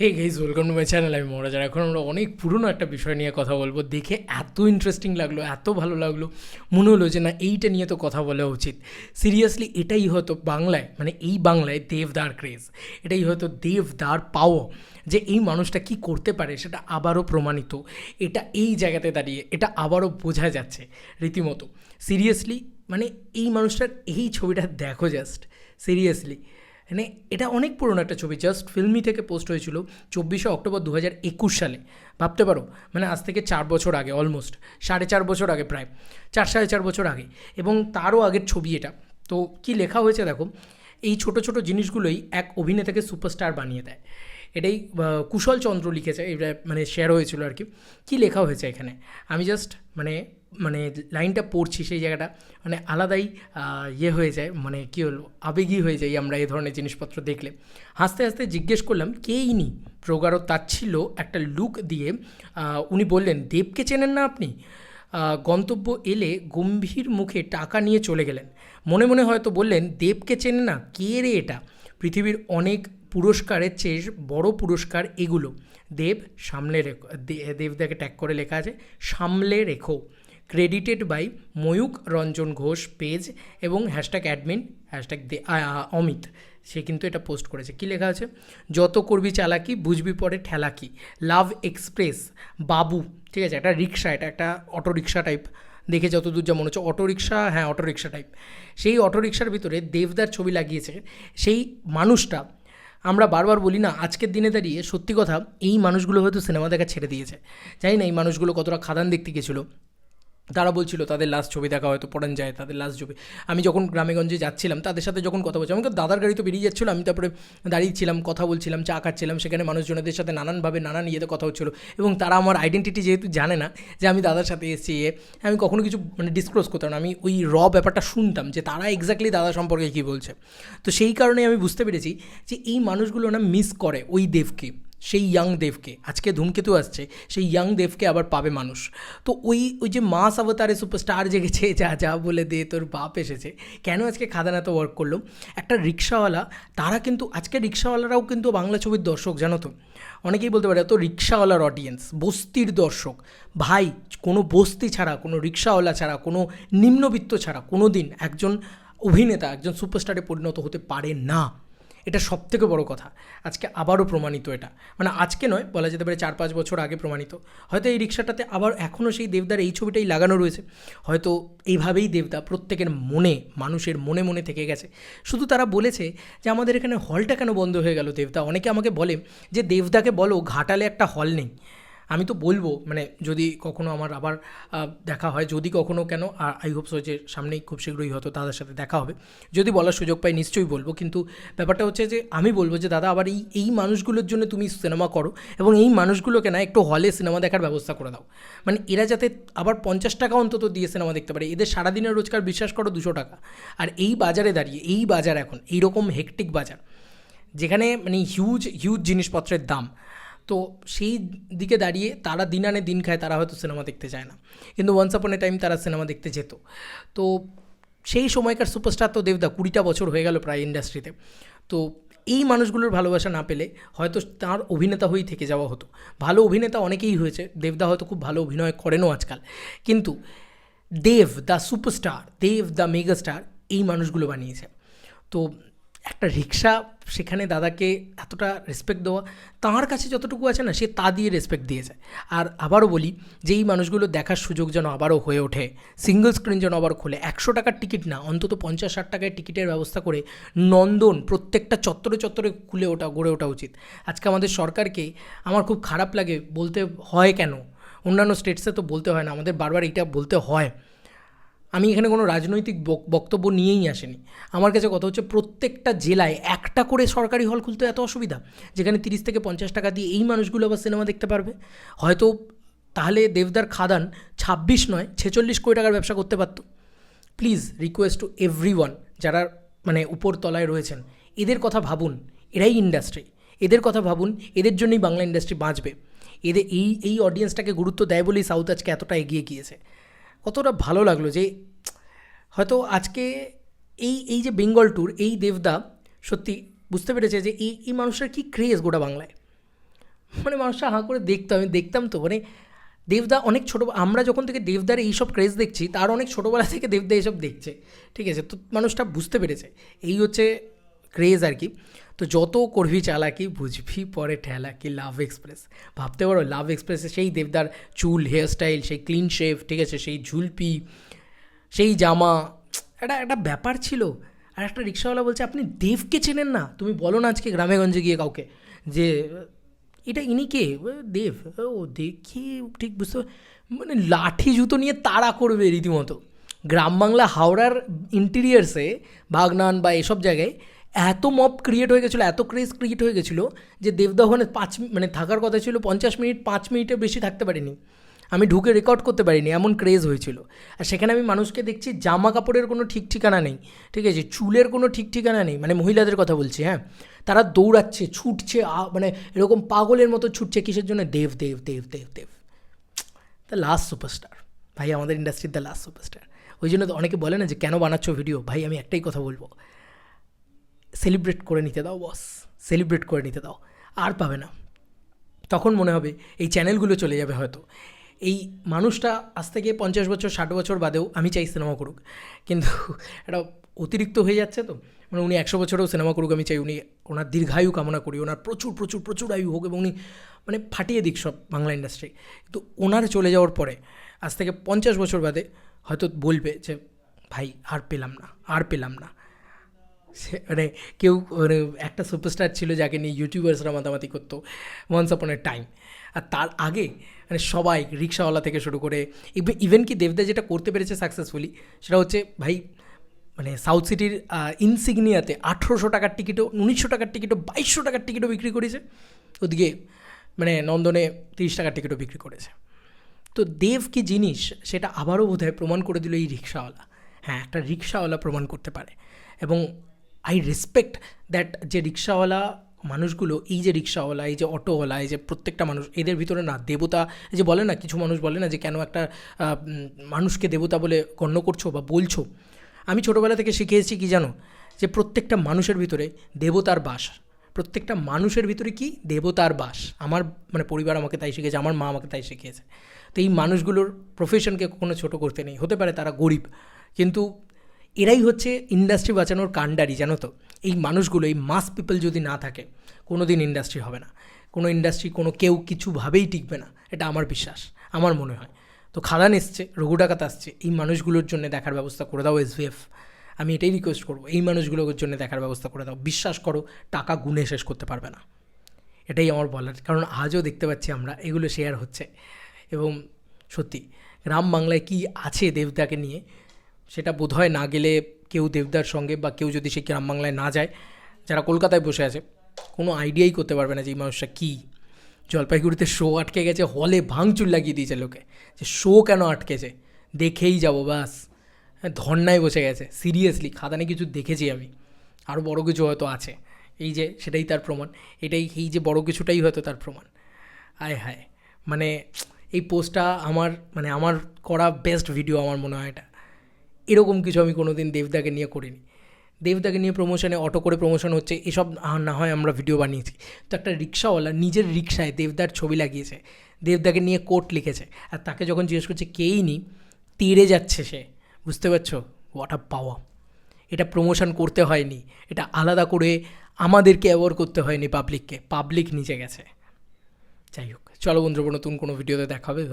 Hey guys welcome to my channel আমি মহারাজার এখন আমরা অনেক পুরনো একটা বিষয় নিয়ে কথা বলব। দেখে এত ইন্টারেস্টিং লাগল, এত ভালো লাগল। মনে হলো যে না, এইটা নিয়ে তো কথা বলা উচিত। সিরিয়াসলি এটাই হয়তো বাংলায় মানে এই বাংলায় দেবদার ক্রেজ এটাই হয়তো দেবদার পাওয়া যে এই মানুষটা কি করতে পারে, সেটা আবারও প্রমাণিত। এটা এই জায়গাতে দাঁড়িয়ে, এটা আবারও বোঝা যাচ্ছে রীতিমতো। সিরিয়াসলি মানে এই মানুষটার এই ছবিটা দেখো জাস্ট সিরিয়াসলি মানে এটা অনেক পুরনো একটা ছবি জাস্ট ফিল্মি থেকে পোস্ট হয়েছিল চব্বিশে অক্টোবর দু হাজার একুশ সালে। ভাবতে পারো মানে আজ থেকে চার বছর আগে অলমোস্ট সাড়ে চার বছর আগে প্রায়, চার, সাড়ে চার বছর আগে। এবং তারও আগের ছবি এটা। তো কি লেখা হয়েছে দেখো, এই ছোট ছোট জিনিসগুলোই এক অভিনেতাকে সুপারস্টার বানিয়ে দেয়। এটাই কুশল চন্দ্র লিখেছে এটা মানে শেয়ার হয়েছিল আর কি। কী লেখা হয়েছে এখানে? আমি জাস্ট মানে মানে লাইনটা পড়ছি সেই জায়গাটা মানে আলাদাই ইয়ে হয়ে যায় মানে কী হলো আবেগী হয়ে যাই আমরা এই ধরনের জিনিসপত্র দেখলে। হাসতে হাসতে জিজ্ঞেস করলাম কে ইনি প্রগাঢ় তাচ্ছিল একটা লুক দিয়ে উনি বললেন, দেবকে চেনেন না আপনি? গন্তব্য এলে গম্ভীর মুখে টাকা নিয়ে চলে গেলেন। মনে মনে হয়তো বললেন, দেবকে চেনে না? কে রে এটা? পৃথিবীর অনেক পুরস্কারের চেয়ে বড় পুরস্কার এগুলো। দেব, সামলে রেখো দেবদাকে ট্যাগ করে লেখা আছে, সামলে রেখো। Credited by Mayukh Ranjan Ghosh page এবং hashtag admin hashtag Dey Amit. সে কিন্তু এটা পোস্ট করেছে। কী লেখা আছে? যত করবি চালাকি, বুঝবি পরে ঠেলাকি লাভ এক্সপ্রেস বাবু, ঠিক আছে? একটা রিক্সা, এটা একটা অটো রিক্সা টাইপ দেখে যতদূর যা মনে হচ্ছে রিক্সা হ্যাঁ অটো রিক্সা টাইপ সেই অটো রিক্সার ভিতরে দেবদার ছবি লাগিয়েছে। সেই মানুষটা, আমরা বারবার বলি না, আজকের দিনে দাঁড়িয়ে সত্যি কথা, এই মানুষগুলো হয়তো সিনেমা দেখা ছেড়ে দিয়েছে। জানি না এই মানুষগুলো কতটা খাদান দেখতে গেছিল। তারা বলছিল, তাদের লাস্ট ছবি দেখা হয়তো পড়ান যায়, তাদের লাস্ট ছবি। আমি যখন গ্রামেগঞ্জে যাচ্ছিলাম, তাদের সাথে যখন কথা বলছিলাম, আমাকে দাদার গাড়ি তো বেরিয়ে যাচ্ছিল, আমি তারপরে দাঁড়িয়েছিলাম কথা বলছিলাম, চা খাচ্ছিলাম, সেখানে মানুষজনদের সাথে নানানভাবে নানান ইয়েতে কথা হচ্ছিল এবং তারা আমার আইডেন্টিটি যেহেতু জানে না, যে আমি দাদার সাথে এসেছি, এ, আমি কখনো কিছু মানে ডিসক্লোজ করতাম না, আমি ওই র ব্যাপারটা শুনতাম যে তারা এক্স্যাক্টলি দাদা সম্পর্কে কী বলছে। তো সেই কারণে আমি বুঝতে পেরেছি যে এই মানুষগুলো না মিস করে ওই দেবকে। সেই ইয়াং দেবকে আজকে ধূমকেতু আসছে, সেই ইয়াং দেবকে আবার পাবে মানুষ। তো ওই ওই যে মাস অবতারে সুপারস্টার জেগেছে, যা যা বলে দে, তোর বাপ এসেছে, কেন আজকে খাদান এত ওয়ার্ক করল? একটা রিক্সাওয়ালা, তারা কিন্তু, আজকে রিক্সাওয়ালারাও কিন্তু বাংলা ছবির দর্শক, জানো তো? অনেকেই বলতে পারে, এত রিক্সাওয়ালার অডিয়েন্স বস্তির দর্শক। ভাই, কোনো বস্তি ছাড়া, কোনো রিক্সাওয়ালা ছাড়া, কোনো নিম্নবিত্ত ছাড়া কোনো দিন একজন অভিনেতা, একজন সুপারস্টারে পরিণত হতে পারে না। এটা সব থেকে বড়ো কথা। আজকে আবারও প্রমাণিত এটা। মানে আজকে নয়, বলা যেতে পারে চার পাঁচ বছর আগে প্রমাণিত। হয়তো এই রিক্সাটাতে আবার এখনও সেই দেবদার এই ছবিটাই লাগানো রয়েছে। হয়তো এইভাবেই দেবদা প্রত্যেকের মনে, মানুষের মনে মনে থেকে গেছে। শুধু তারা বলেছে যে আমাদের এখানে হলটা কেন বন্ধ হয়ে গেল দেবদা? অনেকে আমাকে বলে যে দেবদাকে বলো ঘাটালে একটা হল নেই। আমি তো বলব মানে যদি কখনো আমার আবার দেখা হয়, যদি কখনো কেন আর আই হোপ সো যে সামনেই খুব শীঘ্রই হয়তো দাদার সাথে দেখা হবে। যদি বলার সুযোগ পাই নিশ্চয়ই বলব, কিন্তু ব্যাপারটা হচ্ছে যে আমি বলব যে, দাদা, আবার এই এই মানুষগুলোর জন্য তুমি সিনেমা করো এবং এই মানুষগুলোকে না একটু হলে সিনেমা দেখার ব্যবস্থা করে দাও। মানে এরা যাতে আবার পঞ্চাশ টাকা অন্তত দিয়ে সিনেমা দেখতে পারে, এদের সারাদিনের রোজগার বিশ্বাস করো দুশো টাকা। আর এই বাজারে দাঁড়িয়ে, এই বাজার এখন, এইরকম হেকটিক বাজার, যেখানে মানে হিউজ হিউজ জিনিসপত্রের দাম তো সেই দিকে দাঁড়িয়ে তারা দিন আনে দিন খায়, তারা হয়তো সিনেমা দেখতে চায় না। কিন্তু ওয়ান্স আপন এ টাইম তারা সিনেমা দেখতে যেত। তো সেই সময়কার সুপারস্টার তো দেবদা, কুড়িটা বছর হয়ে গেল প্রায় ইন্ডাস্ট্রিতে তো এই মানুষগুলোর ভালোবাসা না পেলে হয়তো তার অভিনেতা হয়েই থেকে যাওয়া হতো। ভালো অভিনেতা অনেকেই হয়েছে, দেবদা হয়তো খুব ভালো অভিনয় করেনও আজকাল। কিন্তু Dev the superstar Dev the megastar এই মানুষগুলো বানিয়েছে। তো একটা রিক্সা সেখানে দাদাকে এতটা রেসপেক্ট দেওয়া, তাঁর কাছে যতটুকু আছে না, সে তা দিয়ে রেসপেক্ট দিয়ে যায়। আর আবারও বলি যে এই মানুষগুলো দেখার সুযোগ যেন আবারও হয়ে ওঠে সিঙ্গল স্ক্রিন যেন আবার খোলে, একশো টাকার টিকিট না, অন্তত পঞ্চাশ ষাট টাকায় টিকিটের ব্যবস্থা করে নন্দন প্রত্যেকটা চত্বরে চত্বরে খুলে ওঠা, গড়ে ওঠা উচিত। আজকে আমাদের সরকারকে আমার খুব খারাপ লাগে, বলতে হয় কেন? অন্যান্য স্টেটসে তো বলতে হয় না, আমাদের বারবার এটা বলতে হয়। আমি এখানে কোনো রাজনৈতিক বক- বক্তব্য নিয়েই আসেনি। আমার কাছে কথা হচ্ছে প্রত্যেকটা জেলায় একটা করে সরকারি হল খুলতে এত অসুবিধা, যেখানে তিরিশ থেকে পঞ্চাশ টাকা দিয়ে এই মানুষগুলো আবার সিনেমা দেখতে পারবে? হয়তো তাহলে দেবদার খাদান ছাব্বিশ নয়, ছেচল্লিশ কোটি টাকার ব্যবসা করতে পারতো। প্লিজ রিকোয়েস্ট টু এভরি যারা মানে উপর তলায় রয়েছেন, এদের কথা ভাবুন, এরাই ইন্ডাস্ট্রি। এদের কথা ভাবুন, এদের জন্যই বাংলা ইন্ডাস্ট্রি বাঁচবে। এদের এই এই অডিয়েন্সটাকে গুরুত্ব দেয় বলেই সাউথ আজকে এতটা এগিয়ে গিয়েছে। কতটা ভালো লাগল যে হয়তো আজকে এই এই যে বেঙ্গল ট্যুর এই দেবদা সত্যি বুঝতে পেরেছে যে এই এই মানুষের কী ক্রেজ গোটা বাংলায়। মানে মানুষটা হাঁ করে দেখতো, আমি দেখতাম তো মানে দেবদা অনেক ছোটো, আমরা যখন থেকে দেবদার এইসব ক্রেজ দেখছি, তার অনেক ছোটোবেলা থেকে দেবদা এইসব দেখছে। ঠিক আছে, তো মানুষটা বুঝতে পেরেছে। এই হচ্ছে ক্রেজ আর কি। তো যত করবি চালাকি, বুঝবি পরে ঠেলা কি লাভ এক্সপ্রেস ভাবতে পারো লাভ এক্সপ্রেসে সেই দেবদার চুল হেয়ারস্টাইল সেই ক্লিন শেভ ঠিক আছে, সেই ঝুলপি, সেই জামা, একটা একটা ব্যাপার ছিল। আর একটা রিক্সাওয়ালা বলছে, আপনি দেবকে চেনেন না? তুমি বলো না আজকে গ্রামেগঞ্জে গিয়ে কাউকে যে, এটা ইনি কে? দেব। ও, দেখি, ঠিক বুঝতে মানে লাঠি, জুতো নিয়ে তাড়া করবে রীতিমতো। গ্রাম বাংলা হাওড়ার ইন্টিরিয়ার্সে বাগনান বা এসব জায়গায় এত মব ক্রিয়েট হয়ে গেছিল, এত ক্রেজ ক্রিয়েট হয়ে গেছিল যে দেবদা ওখানে পাঁচ মানে থাকার কথা ছিল পঞ্চাশ মিনিট, পাঁচ মিনিটের বেশি থাকতে পারিনি। আমি ঢুকে রেকর্ড করতে পারিনি, এমন ক্রেজ হয়েছিল। আর সেখানে আমি মানুষকে দেখছি জামা কাপড়ের কোনো ঠিক ঠিকানা নেই, ঠিক আছে? চুলের কোনো ঠিক ঠিকানা নেই মানে মহিলাদের কথা বলছি হ্যাঁ? তারা দৌড়াচ্ছে, ছুটছে মানে এরকম পাগলের মতো ছুটছে কিসের জন্য? Dev Dev Dev Dev Dev. The last superstar ভাই, আমাদের ইন্ডাস্ট্রির দ্য লাস্ট সুপারস্টার ওই জন্য তো অনেকে বলে না যে, কেন বানাচ্ছ ভিডিও ভাই, আমি একটাই কথা বলব। সেলিব্রেট করে নিতে দাও বস সেলিব্রেট করে নিতে দাও। আর পাবে না। তখন মনে হবে এই চ্যানেলগুলো চলে যাবে হয়তো। এই মানুষটা আজ থেকে পঞ্চাশ বছর, ষাট বছর বাদেও আমি চাই সিনেমা করুক। কিন্তু এটা অতিরিক্ত হয়ে যাচ্ছে তো। মানে উনি একশো বছরেও সিনেমা করুক, আমি চাই উনি ওনার দীর্ঘায়ু কামনা করি। ওনার প্রচুর প্রচুর প্রচুর আয়ু হোক এবং উনি মানে ফাটিয়ে দিক সব বাংলা ইন্ডাস্ট্রি কিন্তু ওনার চলে যাওয়ার পরে, আজ থেকে পঞ্চাশ বছর বাদে হয়তো বলবে যে, ভাই, আর পেলাম না, আর পেলাম না। সে মানে কেউ মানে একটা সুপারস্টার ছিল যাকে নিয়ে ইউটিউবার্সরা মাতামাতি করতো ওয়ান্স আপন এ টাইম আর তার আগে মানে সবাই রিক্সাওয়ালা থেকে শুরু করে ইভেন কি দেবদা যেটা করতে পেরেছে সাকসেসফুলি সেটা হচ্ছে ভাই মানে সাউথ সিটির ইনসিগনিয়াতে আঠেরোশো টাকার টিকিটও উনিশশো টাকার টিকিটও বাইশশো টাকার টিকিটও বিক্রি করেছে। ওদিকে মানে নন্দনে তিরিশ টাকার টিকিটও বিক্রি করেছে। তো দেব কি জিনিস সেটা আবারও বোধহয় প্রমাণ করে দিল এই রিক্সাওয়ালা। হ্যাঁ একটা রিক্সাওয়ালা প্রমাণ করতে পারে। এবং আই রেসপেক্ট দ্যাট যে রিক্সাওয়ালা মানুষগুলো, এই যে রিক্সাওয়ালা এই যে অটোওয়ালা এই যে প্রত্যেকটা মানুষ, এদের ভিতরে না দেবতা যে বলে না, কিছু মানুষ বলে না যে কেন একটা মানুষকে দেবতা বলে গণ্য করছ বা বলছো। আমি ছোটোবেলা থেকে শিখেছি কি জানো? যে প্রত্যেকটা মানুষের ভিতরে দেবতার বাস। প্রত্যেকটা মানুষের ভিতরে কি? দেবতার বাস। আমার মানে পরিবার আমাকে তাই শিখেছে, আমার মা আমাকে তাই শিখিয়েছে। তো এই মানুষগুলোর প্রফেশনকে কখনো ছোট করতে নেই। হতে পারে তারা গরিব, কিন্তু এরাই হচ্ছে ইন্ডাস্ট্রি বাঁচানোর কাণ্ডারি, জানো তো? এই মানুষগুলো, এই মাস পিপল যদি না থাকে কোনো দিন ইন্ডাস্ট্রি হবে না। কোনো ইন্ডাস্ট্রি কোনো কেউ কিছুভাবেই টিকবে না। এটা আমার বিশ্বাস, আমার মনে হয়। তো খাদান এসছে, রঘু ডাকাত আসছে, এই মানুষগুলোর জন্য দেখার ব্যবস্থা করে দাও এসভিএফ আমি এটাই রিকোয়েস্ট করব, এই মানুষগুলোর জন্য দেখার ব্যবস্থা করে দাও। বিশ্বাস করো, টাকা গুনে শেষ করতে পারবে না। এটাই আমার বলার, কারণ আজও দেখতে পাচ্ছি আমরা, এগুলো শেয়ার হচ্ছে। এবং সত্যি, গ্রাম বাংলায় কি আছে দেবদাকে নিয়ে সেটা বোধহয় না গেলে কেউ দেবদার সঙ্গে বা কেউ যদি সে গ্রাম বাংলায় না যায়, যারা কলকাতায় বসে আছে, কোনো আইডিয়াই করতে পারবে না যে এই মানুষটা কী। জলপাইগুড়িতে শো আটকে গেছে হলে ভাঙচুর লাগিয়ে দিয়েছে লোকে। যে শো কেন আটকেছে? দেখেই যাব বাস হ্যাঁ ধর্নায় বসে গেছে সিরিয়াসলি খাদানে কিছু দেখেছি আমি। আরও বড় কিছু হয়তো আছে। এই যে, সেটাই তার প্রমাণ। এটাই, এই যে বড় কিছুটাই হয়তো তার প্রমাণ। আয় হায়। মানে এই পোস্টটা আমার মানে আমার করা বেস্ট ভিডিও আমার মনে হয় এটা। এরকম কিছু আমি কোনো দিন দেবদাকে নিয়ে করিনি। দেবদাকে নিয়ে প্রমোশনে অটো করে প্রমোশন হচ্ছে, এসব না- হয় আমরা ভিডিও বানিয়েছি। তো একটা রিক্সাওয়ালা নিজের রিক্সায় দেবদার ছবি লাগিয়েছে, দেবদাকে নিয়ে কোট লিখেছে, আর তাকে যখন জিজ্ঞেস করছে, কেই নি? তীরে যাচ্ছে সে। বুঝতে পারছ? হোয়াট আ পাওয়া এটা প্রমোশন করতে হয়নি, এটা আলাদা করে আমাদেরকে অ্যাওয়ার করতে হয়নি পাবলিককে পাবলিক নিচে গেছে। যাই হোক, চলো বন্ধুরা, নতুন কোনো ভিডিওতে দেখা হবে